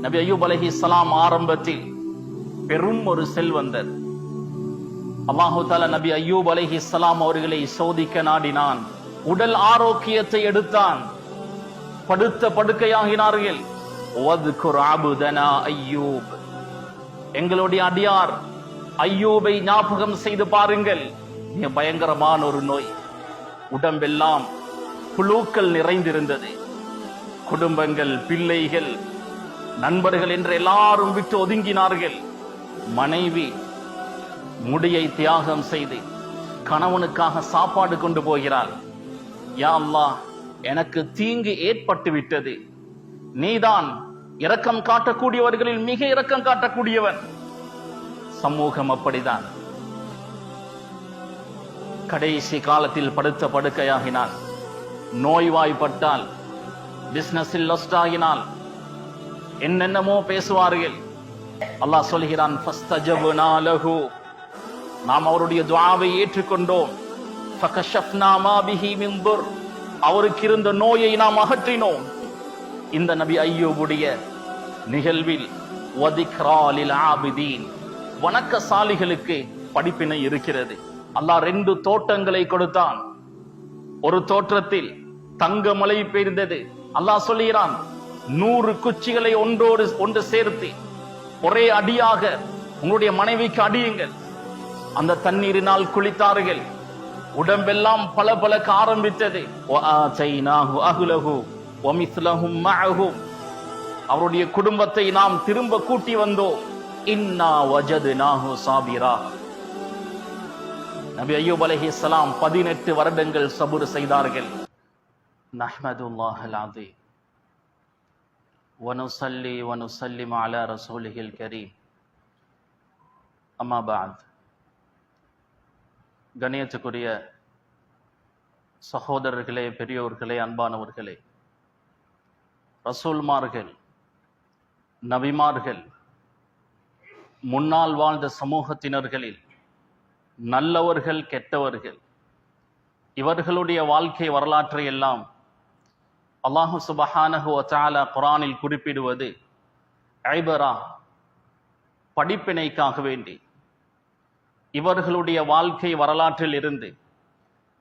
நபி அய்யூப் சலாம் ஆரம்பத்தில் பெரும் ஒரு செல்வந்தர் அல்லாஹு தாலா நபி அய்யூப் சலாம் அவர்களை சோதிக்க நாடினான். உடல் ஆரோக்கியத்தை எடுத்தான். படுத்த படுக்கையாகினார்கள். வத்குர் அய்யூப். எங்களுடைய அடியார் ஐயூபை ஞாபகம் செய்து பாருங்கள். மிக பயங்கரமான ஒரு நோய். உடம்பெல்லாம் புழுக்கள் நிறைந்திருந்தது. குடும்பங்கள் பிள்ளைகள் நண்பர்கள் என்று எல்லாரும் விட்டு ஒதுங்கினார்கள். மனைவி முடியை தியாகம் செய்து கணவனுக்காக சாப்பாடு கொண்டு போகிறாள். யா அல்லாஹ் எனக்கு தீங்கு ஏற்பட்டு விட்டது. நீதான் இரக்கம் காட்டக்கூடியவர்களில் மிக இரக்கம் காட்டக்கூடியவன். சமூகம் அப்படிதான். கடைசி காலத்தில் படுத்த படுக்கையாகினான் நோய்வாய்ப்பட்டால் பிசினஸில் லஸ்ட் ஆகினால் என்னென்னமோ பேசுவார்கள். அல்லாஹ் சொல்கிறான் நாம் அவருடைய துவாவை ஏற்றுக்கொண்டோம். அவருக்கு இருந்த நோயை நாம் அகற்றினோம். இந்த நபி ஐயூபுடைய நிகழ்வில் வணக்க சாலிகளுக்கு வணக்கசாலிகளுக்கு படிப்பினை இருக்கிறது. அல்லாஹ் ரெண்டு தோட்டங்களை கொடுத்தான். ஒரு தோற்றத்தில் தங்க மழை பெய்தது. அல்லாஹ் சொல்லுகிறான் நூறு குச்சிகளை ஒன்றோடு ஒன்று சேர்த்து ஒரே அடியாக உங்களுடைய மனைவிக்கு அடியுங்கள். அந்த தண்ணீரினால் குளித்தார்கள். உடம்பெல்லாம் பல பலக்க ஆரம்பித்தது அவருடைய குடும்பத்தை நாம் திரும்ப கூட்டி வந்தோம். இன்னா வஜது நாகு சாபிரா. நபி ஐயூப் அலஹி பதினெட்டு வருடங்கள் சபுர் செய்தார்கள். நஹ்மதுல்லாஹ் ونصلي ونسلم على رسوله الكريم أما بعد கணியத்துக்குரிய சகோதரர்களே பெரியோர்களே அன்பானவர்களே ரசூல்மார்கள் நபிமார்கள் முன்னால் வாழ்ந்த சமூகத்தினர்களில் நல்லவர்கள் கெட்டவர்கள் இவர்களுடைய வாழ்க்கை வரலாற்றை எல்லாம் அல்லாஹு சுபஹானஹு வதஆலா குரானில் குறிப்பிடுவது ஐபரா படிப்பினைக்காக வேண்டி. இவர்களுடைய வாழ்க்கை வரலாற்றில் இருந்து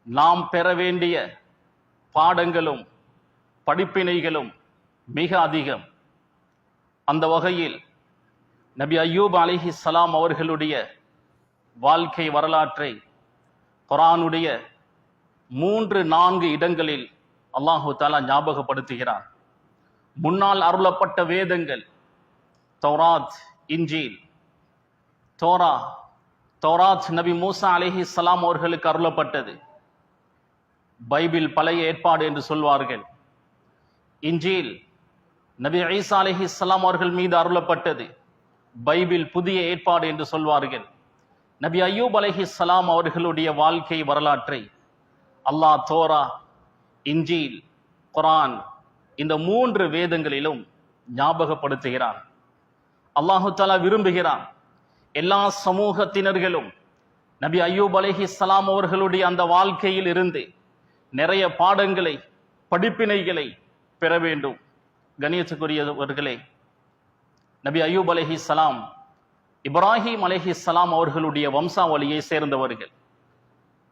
நாம் பெற வேண்டிய பாடங்களும் படிப்பினைகளும் மிக அதிகம். அந்த வகையில் நபி அய்யூப் அலிஹி சலாம் அவர்களுடைய வாழ்க்கை வரலாற்றை குரானுடைய மூன்று நான்கு இடங்களில் அல்லாஹு தாலா ஞாபகப்படுத்துகிறார் முன்னால் அருளப்பட்ட வேதங்கள் தௌராத் இஞ்சீல் தோரா தௌராத் நபி மூசா அலிஹி சலாம் அவர்களுக்கு அருளப்பட்டது. பைபிள் பழைய ஏற்பாடு என்று சொல்வார்கள். இன்ஜீல் நபி ஐசா அலிஹி சலாம் அவர்கள் மீது அருளப்பட்டது. பைபிள் புதிய ஏற்பாடு என்று சொல்வார்கள். நபி அய்யூப் அலஹி சலாம் அவர்களுடைய வாழ்க்கை வரலாற்றை அல்லாஹ் தோரா இன்ஜீல் குரான் இந்த மூன்று வேதங்களிலும் ஞாபகப்படுத்துகிறான். அல்லாஹு தஆலா விரும்புகிறான். எல்லா சமூகத்தினர்களும் நபி அய்யூப் அலஹி சலாம் அவர்களுடைய அந்த வாழ்க்கையில் இருந்து நிறைய பாடங்களை படிப்பினைகளை பெற வேண்டும். கணியத்துக்குரியவர்களே நபி அய்யூப் அலஹி சலாம் இப்ராஹிம் அலஹி சலாம் அவர்களுடைய வம்சாவளியை சேர்ந்தவர்கள்.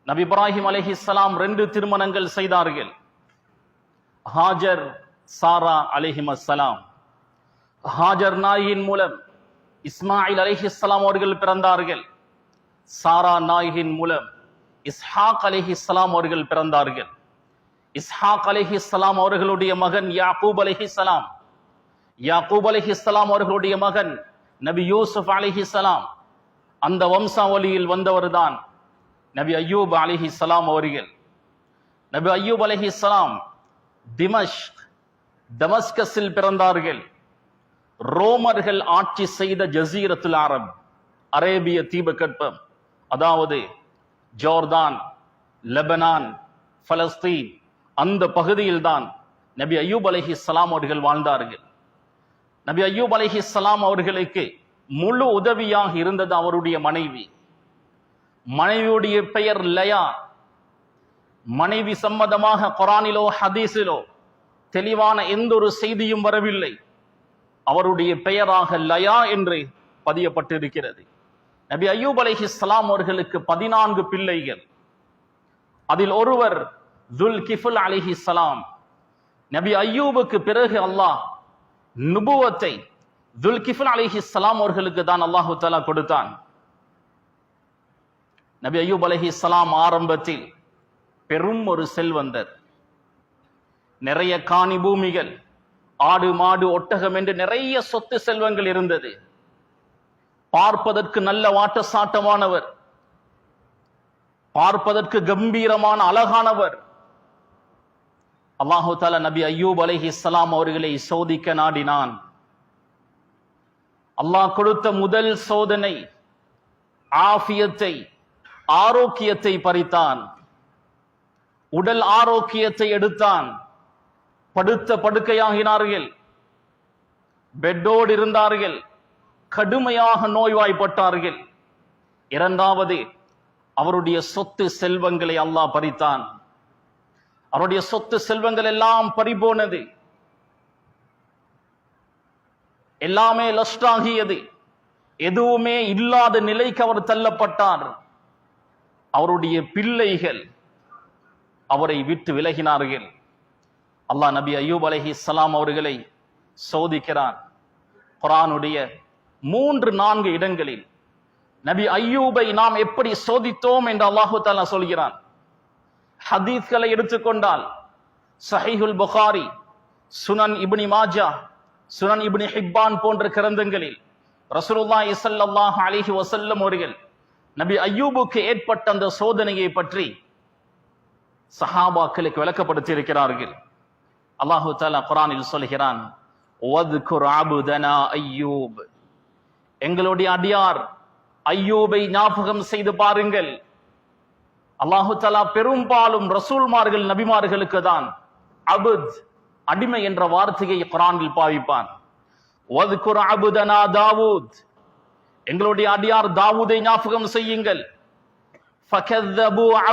நபி இப்ராஹிம் அலஹி சலாம் ரெண்டு திருமணங்கள் செய்தார்கள். ஹாஜர் சாரா அலிஹிம் அஸ்லாம் ஹாஜர் நாயின் மூலம் இஸ்மாயில் அலிஹிஸ்லாம் அவர்கள் பிறந்தார்கள். சாரா நாயின் மூலம் இஸ்ஹாக் அலிஹிஸ்லாம் அவர்கள் பிறந்தார்கள். இஸ்ஹாக் அலிஹிஸ்லாம் அவர்களுடைய மகன் யாக்கூப் அலிஹிஸ்லாம் யாக்கூப் அலிஹிஸ்லாம் அவர்களுடைய மகன் நபி யூசுப் அலிஹிஸ்லாம் அந்த வம்சாவளியில் வந்தவர்தான் நபி அய்யூப் அலிஹிஸ்லாம் அவர்கள். நபி அய்யூப் அலிஹிஸ்லாம் திமஷ் தமஸ்கஸில் பிறந்தார்கள். ரோமர்கள் ஆட்சி செய்த ஜசீரத்துல் அரப் அரேபிய தீபகற்பம் அதாவது ஜோர்தான் லெபனான் பலஸ்தீன் அந்த பகுதியில்தான் நபி அய்யூப் அலஹி சலாம் அவர்கள் வாழ்ந்தார்கள். நபி அய்யூப் அலஹி சலாம் அவர்களுக்கு முழு உதவியாக இருந்தது அவருடைய மனைவி. மனைவியுடைய பெயர் லயா. மனைவி சம்மதமாக குரானிலோ ஹதீஸிலோ தெளிவான எந்த ஒரு செய்தியும் வரவில்லை. அவருடைய பெயராக லயா என்று பதியப்பட்டிருக்கிறது. நபி அய்யூப் இஸ்லாம் அவர்களுக்கு பதினான்கு பிள்ளைகள். அதில் ஒருவர் துல் கிஃபுல் சலாம் நபி அய்யூபுக்கு பிறகு அல்லாஹ் நுபுவத்தை துல் கிஃபுல் சலாம் அவர்களுக்கு தான் அல்லாஹு தலா கொடுத்தான். நபி அய்யூப் சலாம் ஆரம்பத்தில் பெரும் ஒரு செல்வந்தர் நிறைய காணி பூமிகள் ஆடு மாடு ஒட்டகம் என்று நிறைய சொத்து செல்வங்கள் இருந்தது. பார்ப்பதற்கு நல்ல வாட்ட சாட்டமானவர் பார்ப்பதற்கு கம்பீரமான அழகானவர். அல்லாஹு தாலா நபி ஐயூப் அலஹி இஸ்லாம் அவர்களை சோதிக்க நாடினான். அல்லாஹ் கொடுத்த முதல் சோதனை ஆஃபியத்தை ஆரோக்கியத்தை பறித்தான். உடல் ஆரோக்கியத்தை எடுத்தான். படுத்த படுக்கையாகினார்கள். பெட்டோடு இருந்தார்கள். கடுமையாக நோய்வாய்ப்பட்டார்கள். இரண்டாவது அவருடைய சொத்து செல்வங்களை அல்லாஹ் பறித்தான். அவருடைய சொத்து செல்வங்கள் எல்லாம் பறிபோனது எல்லாமே லஸ்டாகியது எதுவுமே இல்லாத நிலைக்கு அவர் தள்ளப்பட்டார். அவருடைய பிள்ளைகள் அவரை விட்டு விலகினார்கள். அல்லாஹ் நபி அய்யூப் அலஹி இஸ்லாம் அவர்களை சோதிக்கிறான். குரானுடைய மூன்று நான்கு இடங்களில் நபி அய்யூபை நாம் எப்படி சோதித்தோம் என்று அல்லாஹு தாலா சொல்கிறான். ஹதீஸ்களை எடுத்துக்கொண்டால் சஹிஹுல் புகாரி சுனன் இப்னி மாஜா சுனன் இப்னி ஹிப்பான் போன்ற கிரந்தங்களில் ரசூலுல்லா இசல்லாஹ் அலிஹி வசல்லம் அவர்கள் நபி அய்யூபுக்கு ஏற்பட்ட அந்த சோதனையை பற்றி சஹாபாக்களுக்கு விளக்கப்படுத்தி இருக்கிறார்கள் அல்லாஹு தாலா குரானில் சொல்கிறான் "வத்குர் அய்யூப் எங்களுடைய அடியார் அய்யூபை ஞாபகம் செய்து பாருங்கள். அல்லாஹு தலா பெரும்பாலும் ரசூல்மார்கள் நபிமார்களுக்கு தான் அபுத் அடிமை என்ற வார்த்தையை குரானில் பாவிப்பான். அபுதனா தாவூத். எங்களுடைய அடியார் தாவூதை ஞாபகம் செய்யுங்கள்.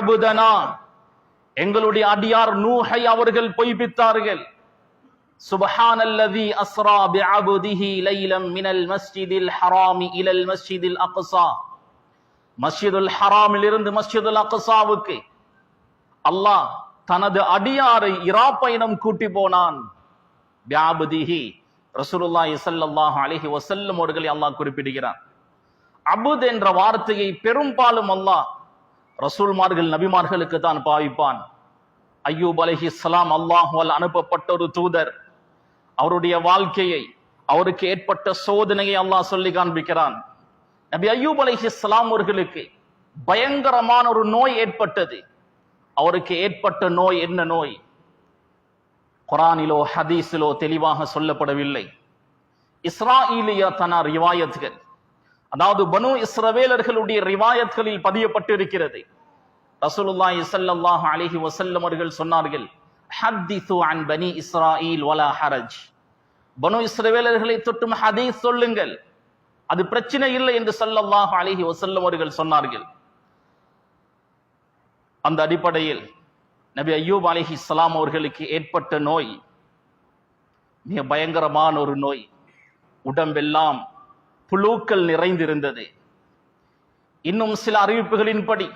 அபுதனா. எங்களுடைய அடியார் நூஹை அவர்கள் பொய்ப்பித்தார்கள். சுபஹானல்லதி அஸ்ரா பிஅபுதிஹி லைலம் மினல் மஸ்ஜிதில் ஹராமி இலல் மஸ்ஜிதில் அக்ஸா. மஸ்ஜிதுல் ஹராமில் இருந்து மஸ்ஜிதுல் அக்ஸாவுக்கு அல்லாஹ் தனது அடியாரை இரா பயணம் கூட்டி போனான். பியாபுதிஹி ரசூலுல்லாஹி ஸல்லல்லாஹு அலைஹி வஸல்லம் அவர்களை அல்லாஹ் குறிப்பிடுகிறான். அபுத் என்ற வார்த்தையை பெரும்பாலும் அல்லாஹ் ரசூல்மார்கள் நபிமார்களுக்கு தான் பாவிப்பான். ஐயூப் அலஹி சலாம் அல்லாஹுவால் அனுப்பப்பட்ட ஒரு தூதர். அவருடைய வாழ்க்கையை அவருக்கு ஏற்பட்ட சோதனையை அல்லாஹ் சொல்லி காண்பிக்கிறான். நபி ஐயூப் அலஹி ஸலாம் அவர்களுக்கு பயங்கரமான ஒரு நோய் ஏற்பட்டது. அவருக்கு ஏற்பட்ட நோய் என்ன நோய்? குரானிலோ ஹதீஸிலோ தெளிவாக சொல்லப்படவில்லை. இஸ்ராஈலியா தனா ரிவாயத்துகள். அதாவது பனு இஸ்ரவேலர்களுடைய ரிவாயத்களில் பதியப்பட்டிருக்கிறது. ரசூலுல்லாஹி ஸல்லல்லாஹு அலைஹி வஸல்லம் அவர்கள் சொன்னார்கள் ஹத்திது அன் பனி இஸ்ராயில் வலா ஹரஜ். பனு இஸ்ரவேலர்களை தொட்டும் ஹதீஸ் சொல்லுங்கள். அது பிரச்சனை இல்லை என்று சல்லல்லாஹு அலைஹி வஸல்லம் அவர்கள் சொன்னார்கள். அந்த அடிப்படையில் நபி ஐயூப் அலிஹி இஸ்லாம் அவர்களுக்கு ஏற்பட்ட நோய் மிக பயங்கரமான ஒரு நோய். உடம்பெல்லாம் புழுக்கள் நிறைந்திருந்தது. இன்னும் சில அறிவிப்புகளின்படி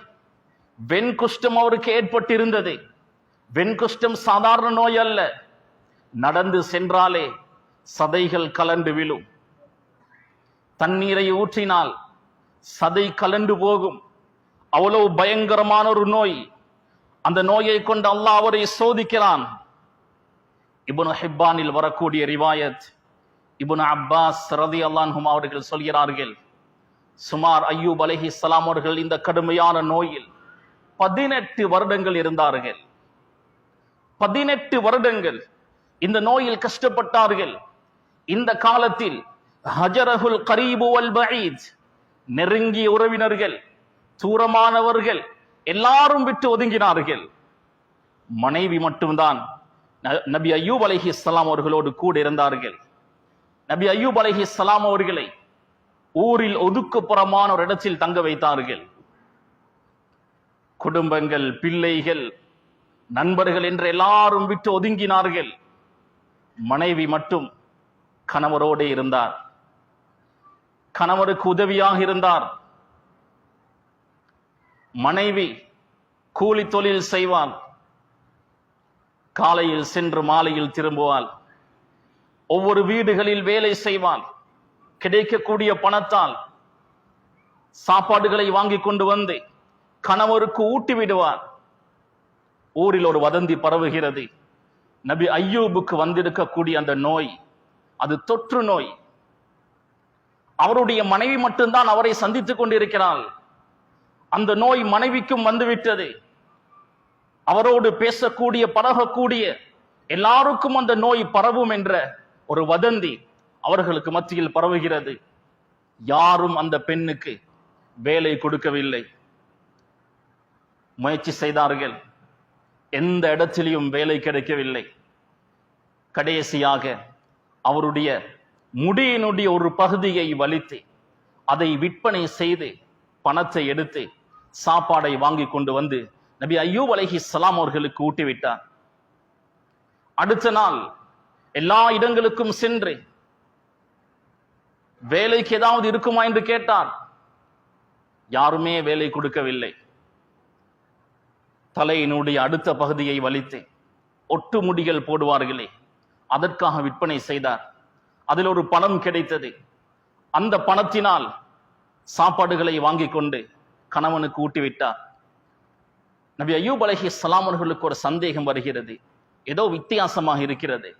வெண்குஷ்டம் அவருக்கு ஏற்பட்டிருந்தது. வெண்குஷ்டம் சாதாரண நோய் அல்ல. நடந்து சென்றாலே சதைகள் கலண்டு விழும். தண்ணீரை ஊற்றினால் சதை கலண்டு போகும். அவ்வளவு பயங்கரமான ஒரு நோய். அந்த நோயை கொண்டு அல்லாஹ் அவரை சோதிக்கிறான். இப்னு ஹிப்பானில் வரக்கூடிய ரிவாயத். இபுன் அப்பாஸ் ரதி அல்லான்ஹும் அவர்கள் சொல்கிறார்கள் சுமார் ஐயூப் அலஹி இஸ்லாம் அவர்கள் இந்த கடுமையான நோயில் பதினெட்டு வருடங்கள் இருந்தார்கள். பதினெட்டு வருடங்கள் இந்த நோயில் கஷ்டப்பட்டார்கள். இந்த காலத்தில் ஹஜரஹுல் கரீபு அல் பஈத் நெருங்கிய உறவினர்கள் தூரமானவர்கள் எல்லாரும் விட்டு ஒதுங்கினார்கள். மனைவி மட்டும்தான் ந- நபி ஐயூப் அலஹி இஸ்லாம் அவர்களோடு கூட இருந்தார்கள். நபி ஐயூப் அலஹி இஸ்லாம் அவர்களை ஊரில் ஒதுக்குப்புறமான ஒரு இடத்தில் தங்க வைத்தார்கள். குடும்பங்கள் பிள்ளைகள் நண்பர்கள் என்று எல்லாரும் விட்டு ஒதுங்கினார்கள். மனைவி மட்டும் கணவரோடு இருந்தார். கணவருக்கு உதவியாக இருந்தார். மனைவி கூலி தொழில் செய்வாள். காலையில் சென்று மாலையில் திரும்புவாள். ஒவ்வொரு வீடுகளில் வேலை செய்வான். கிடைக்கக்கூடிய பணத்தால் சாப்பாடுகளை வாங்கி கொண்டு வந்து கணவருக்கு ஊட்டி விடுவார் ஊரில் ஒரு வதந்தி பரவுகிறது. நபி ஐயூபுக்கு வந்திருக்கக்கூடிய அந்த நோய் அது தொற்று நோய். அவருடைய மனைவி மட்டும்தான் அவரை சந்தித்துக் கொண்டிருக்கிறாள். அந்த நோய் மனைவிக்கும் வந்துவிட்டது. அவரோடு பேசக்கூடிய பழகக்கூடிய எல்லாருக்கும் அந்த நோய் பரவும் என்ற ஒரு வதந்தி அவர்களுக்கு மத்தியில் பரவுகிறது. யாரும் அந்த பெண்ணுக்கு வேலை கொடுக்கவில்லை. முயற்சி செய்தார்கள். எந்த இடத்திலையும் வேலை கிடைக்கவில்லை. கடைசியாக அவருடைய முடியினுடைய ஒரு பகுதியை வலித்து அதை விற்பனை செய்து பணத்தை எடுத்து சாப்பாடை வாங்கி கொண்டு வந்து நபி ஐயூப் அலஹி சலாம் அவர்களுக்கு ஊட்டிவிட்டார். அடுத்த நாள் எல்லா இடங்களுக்கும் சென்று வேலைக்கு ஏதாவது இருக்குமா என்று கேட்டார். யாருமே வேலை கொடுக்கவில்லை. தலையினுடைய அடுத்த பகுதியை வலித்து ஒட்டு முடிகள் போடுவார்களே அதற்காக விற்பனை செய்தார். அதில் ஒரு பணம் கிடைத்தது. அந்த பணத்தினால் சாப்பாடுகளை வாங்கி கொண்டு கணவனுக்கு ஊட்டிவிட்டார். நபி அய்யூப் அலஹி சலாமர்களுக்கு ஒரு சந்தேகம் வருகிறது. ஏதோ வித்தியாசமாக இருக்கிறது.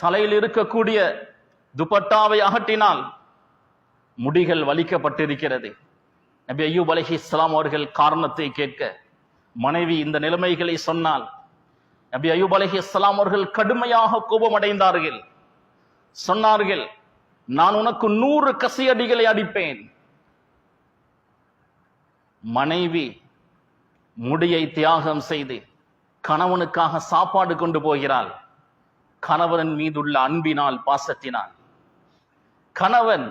தலையில் இருக்கக்கூடிய துப்பட்டாவை அகற்றினால் முடிகள் வலிக்கப்பட்டிருக்கிறது. நபி ஐயூப் அலஹி இஸ்லாம் அவர்கள் காரணத்தை கேட்க மனைவி இந்த நிலைமைகளை சொன்னால் நபி ஐயூப் அலஹி இஸ்லாம் அவர்கள் கடுமையாக கோபமடைந்தார்கள். சொன்னார்கள் நான் உனக்கு நூறு கசையடிகளை அடிப்பேன். மனைவி முடியை தியாகம் செய்து கணவனுக்காக சாப்பாடு கொண்டு போகிறாள். கணவன் மீதுள்ள அன்பினால் பாசத்தினால் கணவன்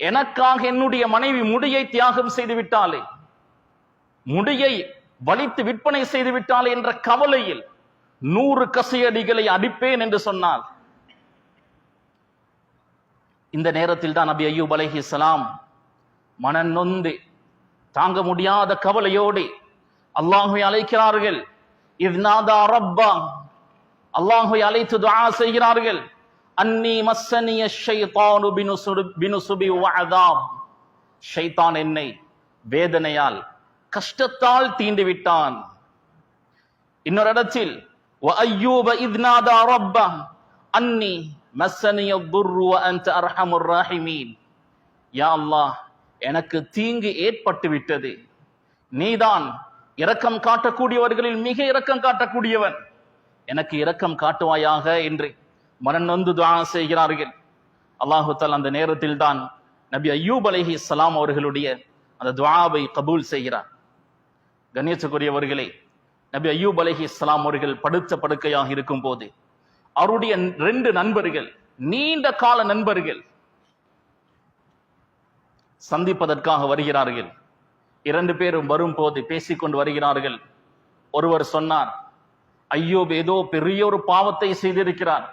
எனக்காக என்னுடைய மனைவி முடியை தியாகம் செய்து விட்டாலே முடியை வலித்து விற்பனை செய்து விட்டாலே என்ற கவலையில் நூறு கசையடிகளை அடிப்பேன் என்று சொன்னார். இந்த நேரத்தில் தான் நபி ஐயூப் அலஹி சலாம் மனம் நொந்து தாங்க முடியாத கவலையோடு அல்லாஹுவை அழைக்கிறார்கள். இவ்நாதா ரப்பா அல்லாஹை அழைத்து துவா செய்கிறார்கள். அன்னி மஸ்ஸனிய ஷைத்தானு பினுசுடு பினுசுபி வஅதாப். ஷைத்தான் என்னை வேதனையால் கஷ்டத்தால் தீண்டு விட்டான் இன்னொரு இடத்தில் வ அய்யூப இத்னாதா ரப்ப அன்னி மஸ்ஸனிய துர்ரு வ அர்ஹமுர் ராஹிமீன். யா அல்லாஹ் எனக்கு தீங்கு ஏற்பட்டு விட்டது. நீதான் இரக்கம் காட்டக்கூடியவர்களில் மிக இரக்கம் காட்டக்கூடியவன். எனக்கு இரக்கம் காட்டுவாயாக என்று மனநொந்து துவா செய்கிறார்கள். அல்லாஹுத்தால் அந்த நேரத்தில் தான் நபி ஐயூப் அலஹி சலாம் அவர்களுடைய அந்த துவாவை கபூல் செய்கிறார். கண்ணியத்துக்குரியவர்களே நபி ஐயூப் அலஹி இஸ்லாம் அவர்கள் படுத்த படுக்கையாக இருக்கும் போது அவருடைய ரெண்டு நண்பர்கள் நீண்ட கால நண்பர்கள் சந்திப்பதற்காக வருகிறார்கள். இரண்டு பேரும் வரும்போது பேசிக்கொண்டு வருகிறார்கள். ஒருவர் சொன்னார் ஐயோப் ஏதோ பெரிய ஒரு பாவத்தை செய்திருக்கிறார்.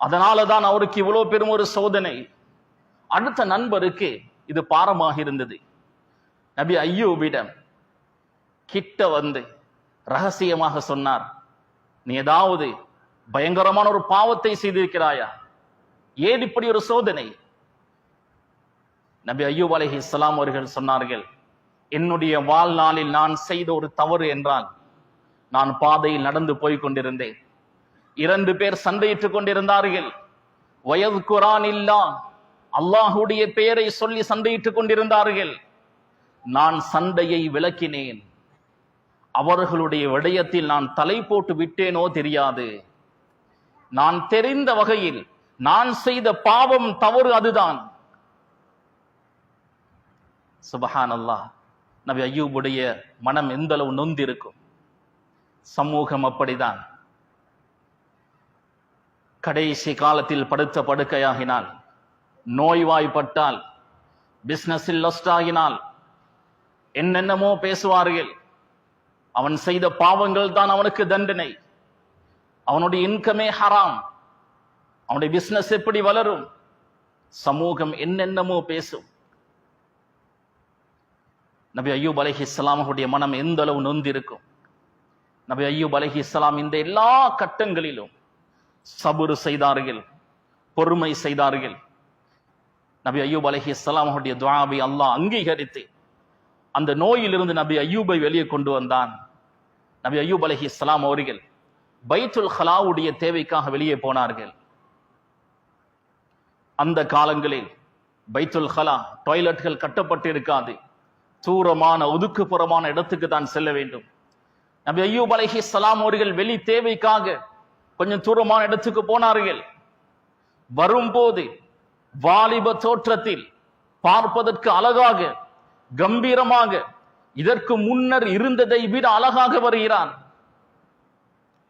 அதனால தான் அவருக்கு இவ்வளோ பெரும் ஒரு சோதனை. அடுத்த நண்பருக்கு இது பாரமாக இருந்தது. நபி ஐயோபிடம் கிட்ட வந்து ரகசியமாக சொன்னார் நீ ஏதாவது பயங்கரமான ஒரு பாவத்தை செய்திருக்கிறாயா? ஏன் இப்படி ஒரு சோதனை? நபி ஐயூப் அலஹி இஸ்லாம் அவர்கள் சொன்னார்கள் என்னுடைய வாழ்நாளில் நான் செய்த ஒரு தவறு என்றால் நான் பாதையில் நடந்து போய் கொண்டிருந்தேன். இரண்டு பேர் சண்டையிட்டுக் கொண்டிருந்தார்கள். வயது குரான் இல்லா அல்லாஹுடைய பெயரை சொல்லி சண்டையிட்டுக் கொண்டிருந்தார்கள். நான் சண்டையை விளக்கினேன். அவர்களுடைய விடயத்தில் நான் தலை போட்டு விட்டேனோ தெரியாது. நான் தெரிந்த வகையில் நான் செய்த பாவம் தவறு அதுதான். சுபஹான் அல்லாஹ் நபி ஐயூபுடைய மனம் எந்த அளவு நொந்திருக்கும்? சமூகம் அப்படிதான். கடைசி காலத்தில் படுத்த படுக்கையாகினால் நோய்வாய்ப்பட்டால் பிசினஸில் லஸ்ட் ஆகினால் என்னென்னமோ பேசுவார்கள். அவன் செய்த பாவங்கள் தான் அவனுக்கு தண்டனை. அவனுடைய இன்கமே ஹராம் அவனுடைய பிசினஸ் எப்படி வளரும்? சமூகம் என்னென்னமோ பேசும். நபி ஐயூப் அலஹி இஸ்லாமுடைய மனம் எந்த அளவு நொந்திருக்கும்? நபி ஐயூப் அலஹி இஸ்லாம் இந்த எல்லா கட்டங்களிலும் சபுரு செய்தார்கள் பொறுமை செய்தார்கள். நபி ஐயூப் அலஹி இஸ்லாம் அவருடைய துவாவை அல்லாஹ் அங்கீகரித்து அந்த நோயிலிருந்து நபி அய்யூபை வெளியே கொண்டு வந்தான். நபி ஐயூப் அலஹி இஸ்லாம் அவர்கள் பைத்துல் ஹலாவுடைய தேவைக்காக வெளியே போனார்கள். அந்த காலங்களில் பைத்துல் ஹலா டாய்லெட்கள் கட்டப்பட்டு இருக்காது தூரமான ஒதுக்குப்புறமான இடத்துக்கு தான் செல்ல வேண்டும். நபி ஐயூப் அலஹி சலாம் அவர்கள் வெளி தேவைக்காக கொஞ்சம் தூரமான இடத்துக்கு போனார்கள். வரும்போது வாலிப தோற்றத்தில் பார்ப்பதற்கு அழகாக கம்பீரமாக இதற்கு முன்னர் இருந்ததை விட அழகாக வருகிறான்.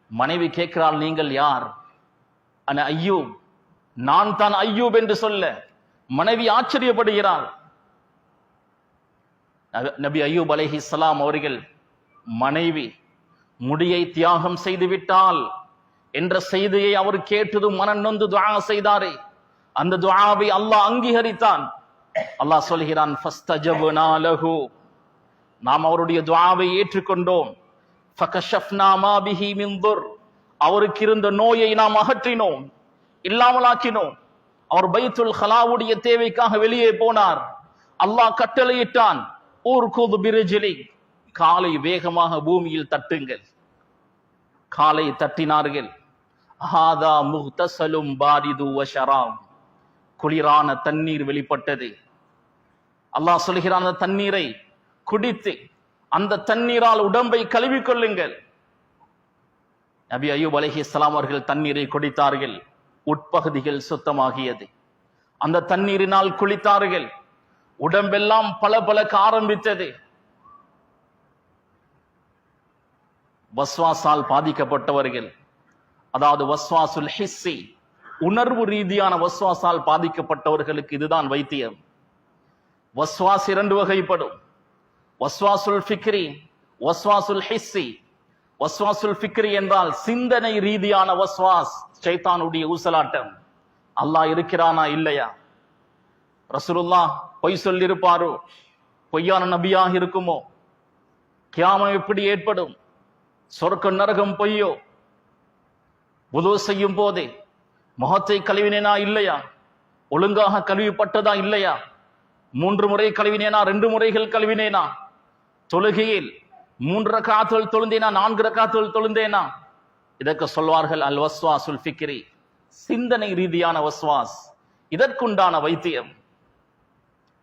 மனைவி கேட்கிறாள் நீங்கள் யார்? அன ஐயூப். நான் தான் ஐயூப் என்று சொல்ல. மனைவி ஆச்சரியப்படுகிறாள். நபி- ஐயூப் அலஹி சலாம் அவர்கள் மனைவி முடியை தியாகம் செய்து விட்டால் என்ற செய்தியை அவர் கேட்டதும் மனம் நொந்து செய்தாரே. அந்த துவாவை அல்லாஹ் அங்கீகரித்தான். அல்லாஹ் சொல்கிறான் நாம் அவருடைய துவாவை ஏற்றுக்கொண்டோம். அவருக்கு இருந்த நோயை நாம் அகற்றினோம் இல்லாமலாக்கினோம். அவர் பைத்துல் ஹலாவுடைய தேவைக்காக வெளியே போனார். அல்லாஹ் கட்டளையிட்டான் ஊர்குது பிரிஜிலி. காலை வேகமாக பூமியில் தட்டுங்கள். காலை தட்டினார்கள். ஹாதா முஹ்தசலும் பாரிது வஷராம் குளிரான தண்ணீர் வெளிப்பட்டது. அல்லாஹ் சொல்கிறான் அந்த தண்ணீரை குடித்து அந்த தண்ணீரால் உடம்பை கழுவிக் கொள்ளுங்கள். நபி அய்யூப் இஸ்லாம் அவர்கள் தண்ணீரை குடித்தார்கள். உட்பகுதிகள் சுத்தமாகியது. அந்த தண்ணீரினால் குளித்தார்கள். உடம்பெல்லாம் பளபளக்க ஆரம்பித்தது. வஸ்வாசால் பாதிக்கப்பட்டவர்கள். அதாவது வஸ்வாசுல் ஹிஸ்ஸி உணர்வு ரீதியான வஸ்வாசால் பாதிக்கப்பட்டவர்களுக்கு இதுதான் வைத்தியம். வஸ்வாஸ் இரண்டு வகைப்படும். வஸ்வாசுல் ஃபிக்ரி வஸ்வாசுல் ஹிஸ்ஸி. வஸ்வாசுல் ஃபிக்ரி என்றால் சிந்தனை ரீதியான வஸ்வாஸ் சைத்தானுடைய ஊசலாட்டம். அல்லாஹ் இருக்கிறானா இல்லையா? ரசூலுல்லா பொய் சொல்லியிருப்பாரோ? பொய்யான நபியாக இருக்குமோ? கியாமம் எப்படி ஏற்படும்? சொர்க்க நரகம் பொய்யோ? உதவு செய்யும் போதே முகத்தை கழுவினேனா இல்லையா? ஒழுங்காக கழுவிப்பட்டதா இல்லையா? மூன்று முறை கழுவினேனா ரெண்டு முறைகள் கழுவினேனா? தொழுகையில் மூன்று காத்துகள் தொழுந்தேனா நான்கு ரக்காத்துகள் தொழுந்தேனா? இதற்கு சொல்வார்கள் அல் வஸ்வாசுல் ஃபிக்ரி சிந்தனை ரீதியான வஸ்வாஸ். இதற்குண்டான வைத்தியம்.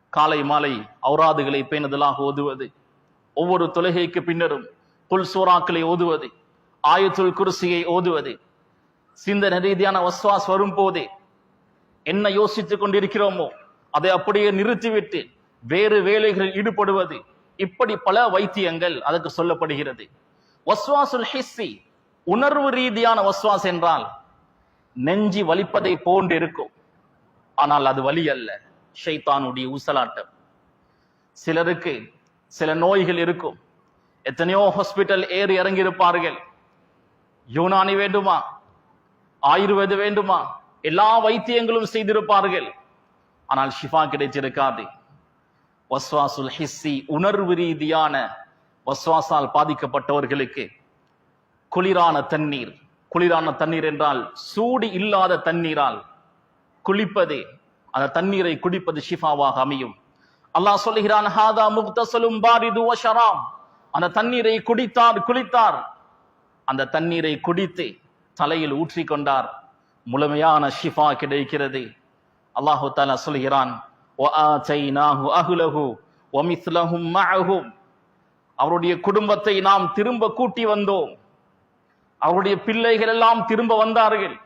காலை மாலை அவராதுகளை பேணுதலாக ஓதுவது. ஒவ்வொரு தொழுகைக்கு பின்னரும் புல் சூறாக்களை ஓதுவது ஆயத்துல் குருசியை ஓதுவது சிந்தனை ரீதியான வஸ்வாஸ் வரும் போதே என்ன யோசித்துக் கொண்டிருக்கிறோமோ அதை அப்படியே நிறுத்திவிட்டு வேறு வேலைகளில் ஈடுபடுவது இப்படி பல வைத்தியங்கள் அதற்கு சொல்லப்படுகிறது. வஸ்வாசுல் ஹிஸ்ஸி உணர்வு ரீதியான வஸ்வாஸ் என்றால் நெஞ்சி வலிப்பதை போன்று இருக்கும் ஆனால் அது வலி அல்ல ஷைத்தானுடைய ஊசலாட்டம். சிலருக்கு சில நோய்கள் இருக்கும். எத்தனையோ ஹாஸ்பிட்டல் ஏறி இறங்கி இருப்பார்கள் யூனானி வேண்டுமா? ஆயுர்வேத வேண்டுமா? எல்லா வைத்தியங்களும் செய்திருப்பார்கள். ஆனால் ஷிஃபா கிடைத்திருக்காது. வஸ்வாசுல் ஹிஸ்ஸி உணர்வு ரீதியான வஸ்வாசால் பாதிக்கப்பட்டவர்களுக்கு குளிரான தண்ணீர். குளிரான தண்ணீர் என்றால் சூடு இல்லாத தண்ணீரால் குளிப்பது. அந்த தண்ணீரை குடிப்பது ஷிஃபாவாக அமையும். அல்லாஹ் சொல்லுகிறான் ஹாதா முக்தசலும் பாரிது வஷராம் அந்த தண்ணீரை குடித்தார் குளித்தார். அந்த தண்ணீரை குடித்து தலையில் ஊற்றி கொண்டார் முழுமையான ஷிஃபா கிடைக்கிறது. அல்லாஹு தாலா சொல்கிறான் அவருடைய குடும்பத்தை நாம் திரும்ப கூட்டி வந்தோம். அவருடைய பிள்ளைகள் எல்லாம் திரும்ப வந்தார்கள்.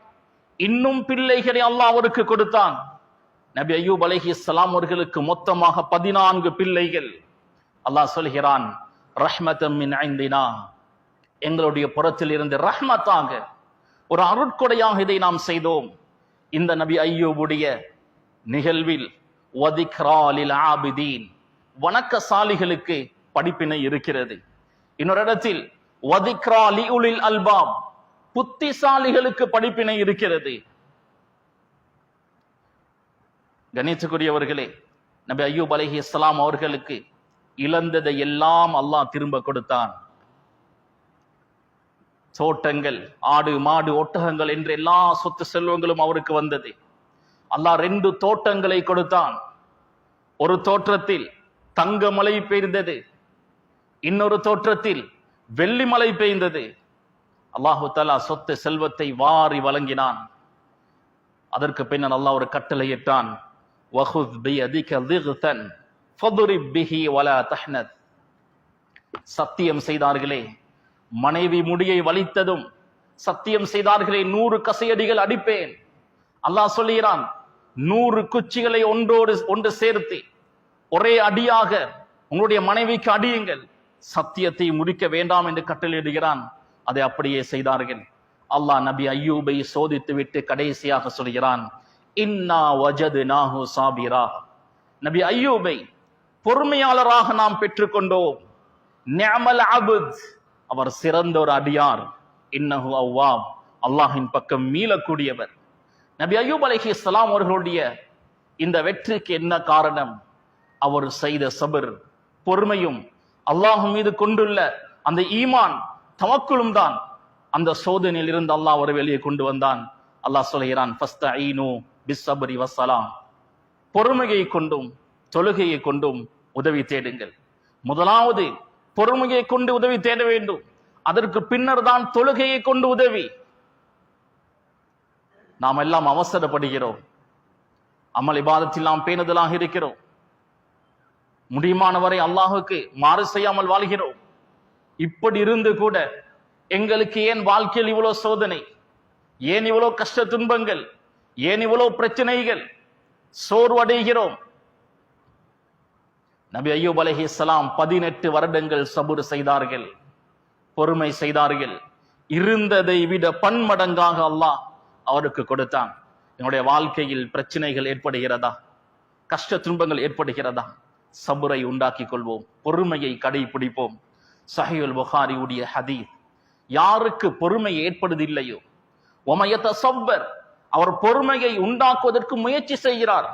இன்னும் பிள்ளைகளை அல்லாஹ் அவருக்கு கொடுத்தான். நபி ஐயூப் அலஹி இஸ்லாம் அவர்களுக்கு மொத்தமாக பதினான்கு பிள்ளைகள். அல்லாஹ் சொல்கிறான் ரஹ்மத்தம் மின் ஐந்தினா. எங்களுடைய புறத்தில் இருந்து ரஹ்மத்தாக ஒரு அருட்கொடையாக இதை நாம் செய்தோம். இந்த நபி ஐயூபுடைய நிகழ்வில் வதிக்ராலில் ஆபிதீன். வணக்கசாலிகளுக்கு படிப்பினை இருக்கிறது. இன்னொரு இடத்தில் வதிக்ரா லிஉலில் அல்பாம் புத்திசாலிகளுக்கு படிப்பினை இருக்கிறது. கணித்துக்குரியவர்களே நபி ஐயூப் அலஹி இஸ்லாம் அவர்களுக்கு இழந்ததை எல்லாம் அல்லாஹ் திரும்ப கொடுத்தான். தோட்டங்கள் ஆடு மாடு ஒட்டகங்கள் என்று எல்லா சொத்து செல்வங்களும் அவருக்கு வந்தது. அல்லாஹ் ரெண்டு தோட்டங்களை கொடுத்தான். ஒரு தோற்றத்தில் தங்க மழை பெய்ந்தது. இன்னொரு தோற்றத்தில் வெள்ளி மழை பெய்ந்தது. அல்லாஹு தலா சொத்து செல்வத்தை வாரி வழங்கினான். அதற்கு பின்னர் அல்லாஹ் ஒரு கட்டளையிட்டான். வஹுத் பி அதிக பிஹி வலா தஹ்னத். சத்தியம் செய்தார்களே மனைவி முடியை வலித்ததும் சத்தியம் செய்தார்களே நூறு கசையடிகள் அடிப்பேன். அல்லாஹ் சொல்லுகிறான் நூறு குச்சிகளை ஒன்றோடு ஒன்று சேர்த்து ஒரே அடியாக உங்களுடைய மனைவிக்கு அடியுங்கள். சத்தியத்தை முடிக்க வேண்டாம் என்று கட்டளையிடுகிறான். அதை அப்படியே செய்தார்கள். அல்லாஹ் நபி ஐயூபை சோதித்து விட்டு கடைசியாக சொல்கிறான் இன்னா வஜது நாஹு சாபிரா. நபி ஐயூபை பொறுமையாளராக நாம் பெற்றுக்கொண்டோம். நியமல் அபுத் அவர் சிறந்த ஒரு அடியார். இன்னஹு அவ்வாப் அல்லாஹின் பக்கம் மீளக்கூடியவர். நபி அய்யூப் அலஹி இஸ்லாம் அவர்களுடைய இந்த வெற்றிக்கு என்ன காரணம்? அவர் செய்த சபர் பொறுமையும் அல்லாஹ் மீது கொண்டுள்ள அந்த ஈமான் தமக்குளும் தான். அந்த சோதனையில் இருந்து அல்லாஹ் அவரை வெளியே கொண்டு வந்தான். அல்லாஹ் சொல்கிறான் பொறுமையை கொண்டும் தொழுகையை கொண்டும் உதவி தேடுங்கள். முதலாவது பொறுமையை கொண்டு உதவி தேட வேண்டும். அதற்கு பின்னர் தான் தொழுகையை கொண்டு உதவி. நாம் எல்லாம் அவசரப்படுகிறோம். அமல் இபாதத்தில் நாம் பேணுதலாக இருக்கிறோம். முடியுமானவரை அல்லாஹுக்கு மாறு செய்யாமல் வாழ்கிறோம். இப்படி இருந்து கூட எங்களுக்கு ஏன் வாழ்க்கையில் இவ்வளவு சோதனை? ஏன் இவ்வளவு கஷ்ட துன்பங்கள்? ஏன் இவ்வளவு பிரச்சனைகள்? சோர்வடைகிறோம். நபி ஐயூப் அலஹி இஸ்லாம் பதினெட்டு வருடங்கள் சபுர் செய்தார்கள் பொறுமை செய்தார்கள். இருந்ததை விட பன்மடங்காக அல்லாஹ் அவருக்கு கொடுத்தான். என்னுடைய வாழ்க்கையில் பிரச்சனைகள் ஏற்படுகிறதா? கஷ்ட துன்பங்கள் ஏற்படுகிறதா? சபுரை உண்டாக்கி கொள்வோம் பொறுமையை கடைபிடிப்போம். சஹியுல் புகாரியுடைய ஹதீர் யாருக்கு பொறுமை ஏற்படுதில்லையோ? ஒமையத்த சப்பர் அவர் பொறுமையை உண்டாக்குவதற்கு முயற்சி செய்கிறார்.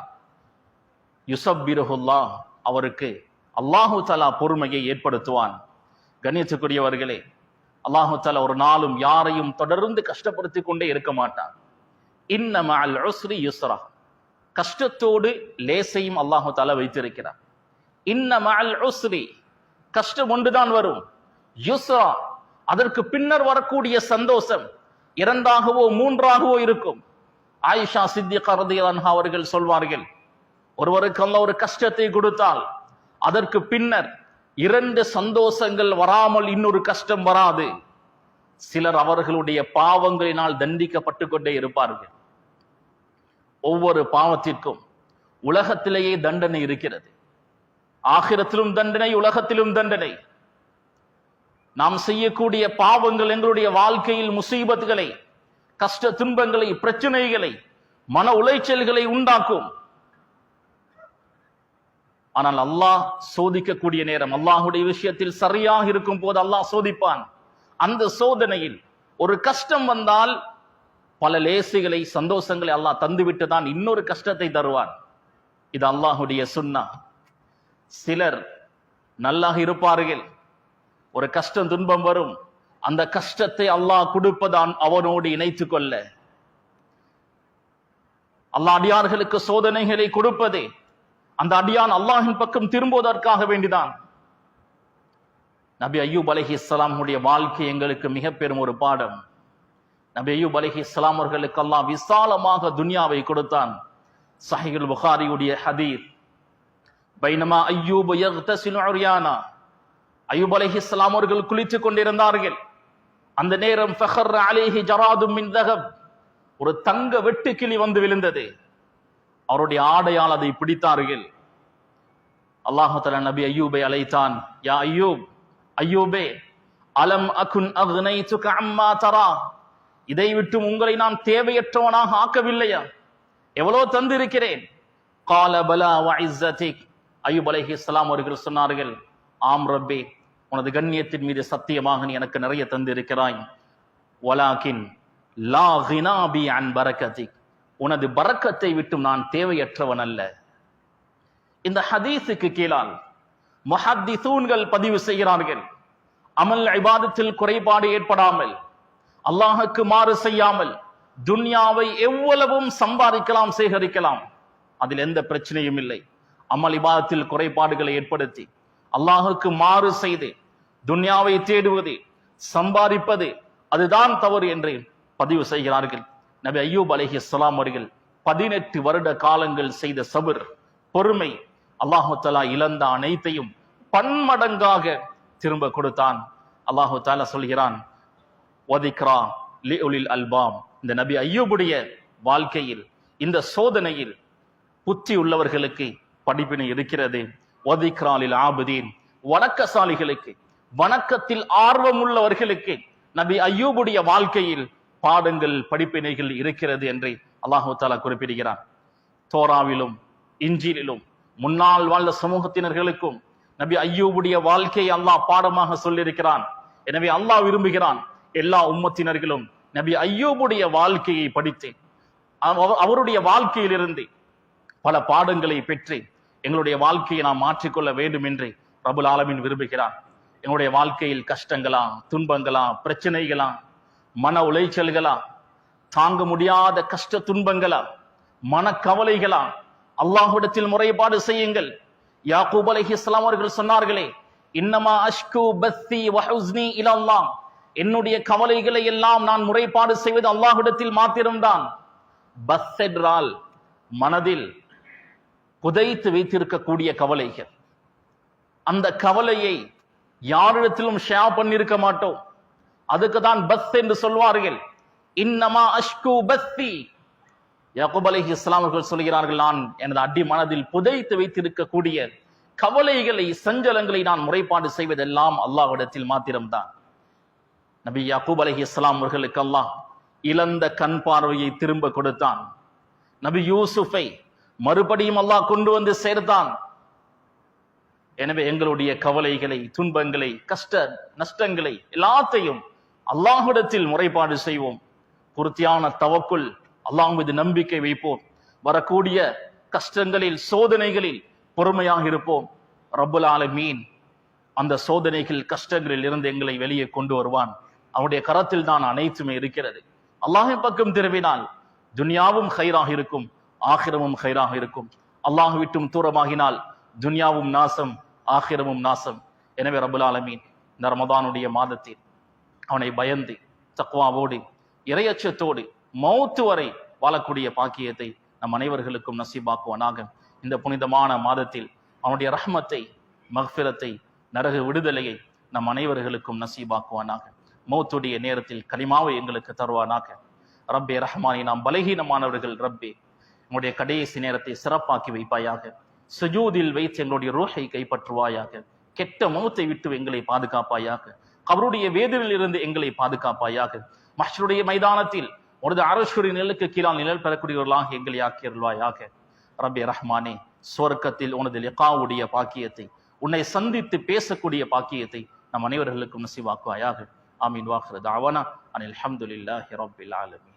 யுசப்பிருஹுல்லா அவருக்கு அல்லாஹு தலா பொறுமையை ஏற்படுத்துவான். கண்ணியத்துக்குரியவர்களே அல்லாஹு தலா ஒரு நாளும் யாரையும் தொடர்ந்து கஷ்டப்படுத்தி கொண்டே இருக்க மாட்டான். இன்னம அல் உஸ்ரி யுஸ்ரா. கஷ்டத்தோடு லேசையும் அல்லாஹு தலா வைத்திருக்கிறார் இன்னம அல் உஸ்ரி. கஷ்டம் ஒன்றுதான் வரும். யுஸ்ரா அதற்கு பின்னர் வரக்கூடிய சந்தோஷம் இரண்டாகவோ மூன்றாகவோ இருக்கும். ஆயிஷா சித்திகா ரதியல்லாஹு அவர்கள் சொல்வார்கள் ஒருவருக்கு அல்ல ஒரு கஷ்டத்தை கொடுத்தால் அதற்கு பின்னர் இரண்டு சந்தோஷங்கள் வராமல் இன்னொரு கஷ்டம் வராது. சிலர் அவர்களுடைய பாவங்களினால் தண்டிக்கப்பட்டு கொண்டே இருப்பார்கள். ஒவ்வொரு பாவத்திற்கும் உலகத்திலேயே தண்டனை இருக்கிறது. ஆகிரத்திலும் தண்டனை உலகத்திலும் தண்டனை. நாம் செய்யக்கூடிய பாவங்கள் எங்களுடைய வாழ்க்கையில் முசீபத்துகளை கஷ்ட துன்பங்களை பிரச்சனைகளை மன உளைச்சல்களை உண்டாக்கும். ஆனால் அல்லாஹ் சோதிக்கக்கூடிய நேரம் அல்லாஹுடைய விஷயத்தில் சரியாக இருக்கும் போது அல்லாஹ் சோதிப்பான். அந்த சோதனையில் ஒரு கஷ்டம் வந்தால் பல லேசுகளை சந்தோஷங்களை அல்லாஹ் தந்துவிட்டு தான் இன்னொரு கஷ்டத்தை தருவான். இது அல்லாஹுடைய சுண்ணா சிலர் நல்லாக இருப்பார்கள். ஒரு கஷ்டம் துன்பம் வரும். அந்த கஷ்டத்தை அல்லாஹ் கொடுப்பதான் அவனோடு இணைத்து கொள்ள. அல்லாடியார்களுக்கு சோதனைகளை கொடுப்பதே அந்த அடியான் அல்லாஹின் பக்கம் திரும்புவதற்காக வேண்டிதான். நபி ஐயூப் அலஹி இஸ்லாமுடைய வாழ்க்கை எங்களுக்கு மிக பெரும் ஒரு பாடம். நபி ஐயூப் அலஹி இஸ்லாம் அவர்களுக்கெல்லாம் விசாலமாக துனியாவை கொடுத்தான். சஹிகுல் புகாரியுடைய ஹதீர் பைனமா ஐயூப் அரியானா. ஐயூப் அலஹி இஸ்லாம் அவர்கள் குளித்துக் கொண்டிருந்தார்கள். அந்த நேரம் ஃபஹர் அலைஹி ஜராதும் மின் ஒரு தங்க வெட்டுக்கிளி வந்து விழுந்தது. அவருடைய ஆடையால் அதை பிடித்தார்கள். அல்லாஹால நபி ஐயூபை அழைத்தான் யா ஐயூப் ஐயூபே அலம் அகுன் அக்னைதுக அம்மா தரா இதை விட்டு உங்களை நான் தேவையற்றவனாக ஆக்கவில்லையா? எவ்வளோ தந்திருக்கிறேன்? கால பலா வஇஸ்ஸதிக் ஐயூப் அலைஹிஸ்ஸலாம் அவர்கள் சொன்னார்கள் ஆம் ரப்பே உனது கண்ணியத்தின் மீது சத்தியமாக நீ எனக்கு நிறைய தந்திருக்கிறாய். ஒலாகின் லா ஹினாபி அன் பரகதிக் உனது பறக்கத்தை விட்டும் நான் தேவையற்றவன் அல்ல. இந்த ஹதீஸுக்கு கீழால் முஹத்திசூன்கள் பதிவு செய்கிறார்கள். அமல் ஐபாதத்தில் குறைபாடு ஏற்படாமல் அல்லாஹுக்கு மாறு செய்யாமல் துன்யாவை எவ்வளவும் சம்பாதிக்கலாம் சேகரிக்கலாம். அதில் எந்த பிரச்சனையும் இல்லை. அமல் இபாதத்தில் குறைபாடுகளை ஏற்படுத்தி அல்லாஹுக்கு மாறு செய்து துன்யாவை தேடுவது சம்பாதிப்பது அதுதான் தவறு என்று பதிவு செய்கிறார்கள். நபி ஐயூப் அலஹி இஸ்லாம் அவர்கள் பதினெட்டு வருட காலங்கள் செய்த சபர் பொறுமை அல்லாஹு தலா இழந்த அனைத்தையும் பன்மடங்காக திரும்ப கொடுத்தான். அல்லாஹு தாலா சொல்கிறான் ஒதிக்ரா லிஉலில் அல்பாம். இந்த நபி ஐயூபுடைய வாழ்க்கையில் இந்த சோதனையில் புத்தி உள்ளவர்களுக்கு படிப்பினை இருக்கிறது. ஒதிக்ராலில் ஆபுதீன். வணக்கசாலிகளுக்கு வணக்கத்தில் ஆர்வம் உள்ளவர்களுக்கு நபி ஐயூபுடைய வாழ்க்கையில் பாடங்கள் படிப்பினைகள் இருக்கிறது என்று அல்லாஹு தாலா குறிப்பிடுகிறான். தோராவிலும் இஞ்சிலும் முன்னால் வாழ்ந்த சமூகத்தினர்களுக்கும் நபி ஐயூபுடைய வாழ்க்கையை அல்லாஹ் பாடமாக சொல்லியிருக்கிறான். எனவே அல்லாஹ் விரும்புகிறான் எல்லா உம்மத்தினர்களும் நபி ஐயூபுடைய வாழ்க்கையை படித்து அவ- அவருடைய வாழ்க்கையிலிருந்து பல பாடங்களை பெற்று எங்களுடைய வாழ்க்கையை நாம் மாற்றிக்கொள்ள வேண்டும் என்று பிரபுல் ஆலமீன் விரும்புகிறான். எங்களுடைய வாழ்க்கையில் கஷ்டங்களா துன்பங்களா பிரச்சனைகளா மன உளைச்சல்களா தாங்க முடியாத கஷ்ட துன்பங்களா மனக்கவலைகளா அல்லாஹுடத்தில் முறைப்பாடு செய்யுங்கள். யாக்கூப் அலைஹிஸ்ஸலாம் அவர்கள் சொன்னார்களே இன்னமா அஷ்கு பத்தி வஹுஸ்னி இலல்லாஹ். என்னுடைய கவலைகளை எல்லாம் நான் முறைப்பாடு செய்வது அல்லாஹுடத்தில் மாத்திரம்தான். பஸ் என்றால் மனதில் புதைத்து வைத்திருக்கக்கூடிய கவலைகள். அந்த கவலையை யாரிடத்திலும் ஷேர் பண்ணியிருக்க மாட்டோம். அதுக்கு தான் பஸ் என்று சொல்வார்கள். இன்னமா அஷ்கு பஸ்தி யாக்கூப் அலி இஸ்லாமர்கள் சொல்கிறார்கள் நான் எனது அடி மனதில் புதைத்து வைத்திருக்கக்கூடிய கவலைகளை சஞ்சலங்களை நான் முறைப்பாடு செய்வதெல்லாம் அல்லாஹ்விடத்தில் மாத்திரம்தான். நபி யாக்கூப் அலைஹி இஸ்லாம் அவர்களுக்கு அல்லாஹ் இழந்த கண் பார்வையை திரும்ப கொடுத்தான். நபி யூசுஃபை மறுபடியும் அல்லாஹ் கொண்டு வந்து சேர்த்தான். எனவே எங்களுடைய கவலைகளை துன்பங்களை கஷ்ட நஷ்டங்களை எல்லாத்தையும் அல்லாஹ்விடத்தில் முறைப்பாடு செய்வோம். பூர்த்தியான தவக்குள் அல்லாஹ் மீது நம்பிக்கை வைப்போம். வரக்கூடிய கஷ்டங்களில் சோதனைகளில் பொறுமையாக இருப்போம். ரபுலால மீன் அந்த சோதனைகள் கஷ்டங்களில் இருந்து எங்களை வெளியே கொண்டு வருவான். அவனுடைய கரத்தில் தான் அனைத்துமே இருக்கிறது. அல்லாஹின் பக்கம் திரும்பினால் துன்யாவும் ஹைராக இருக்கும் ஆகிரமும் ஹைராக இருக்கும். அல்லாஹ் விட்டும் தூரமாகினால் துன்யாவும் நாசம் ஆகிரமும் நாசம். எனவே ரபுல் ஆலமீன் இந்த ரமதானுடைய மாதத்தில் அவனை பயந்து தக்குவாவோடு இரையச்சத்தோடு மௌத்து வரை வாழக்கூடிய பாக்கியத்தை நம் அனைவர்களுக்கும் நசீபாக்குவானாக. இந்த புனிதமான மாதத்தில் அவனுடைய ரஹ்மத்தை மஹ்பிரத்தை நரக விடுதலையை நம் அனைவர்களுக்கும் நசீபாக்குவானாக. மௌத்துடைய நேரத்தில் கனிமாவை எங்களுக்கு தருவானாக. ரப்பே ரஹ்மானி நாம் பலகீனமானவர்கள் ரப்பே உங்களுடைய கடைசி நேரத்தை சிறப்பாக்கி வைப்பாயாக. சுஜூதில் வைத்து எங்களுடைய ரூஹை கைப்பற்றுவாயாக. கெட்ட மௌத்தை விட்டு எங்களை பாதுகாப்பாயாக. அவருடைய வேதனில் இருந்து எங்களை பாதுகாப்பாயாக. மஷருடைய மைதானத்தில் உனது அரசுடைய நிழலுக்கு கீழால் நிழல் பெறக்கூடியவர்களாக எங்களை ஆக்கியருள்வாயாக ரபி ரஹ்மானே சுவர்க்கத்தில் உனது லிகாவுடைய பாக்கியத்தை உன்னை சந்தித்து பேசக்கூடிய பாக்கியத்தை நம் அனைவர்களுக்கும் நசிவாக்குவாயாக. ஆமீன். வாக்குறது தாவானா. அனில் அஹமதுல்லாஹி ரபில் ஆலமி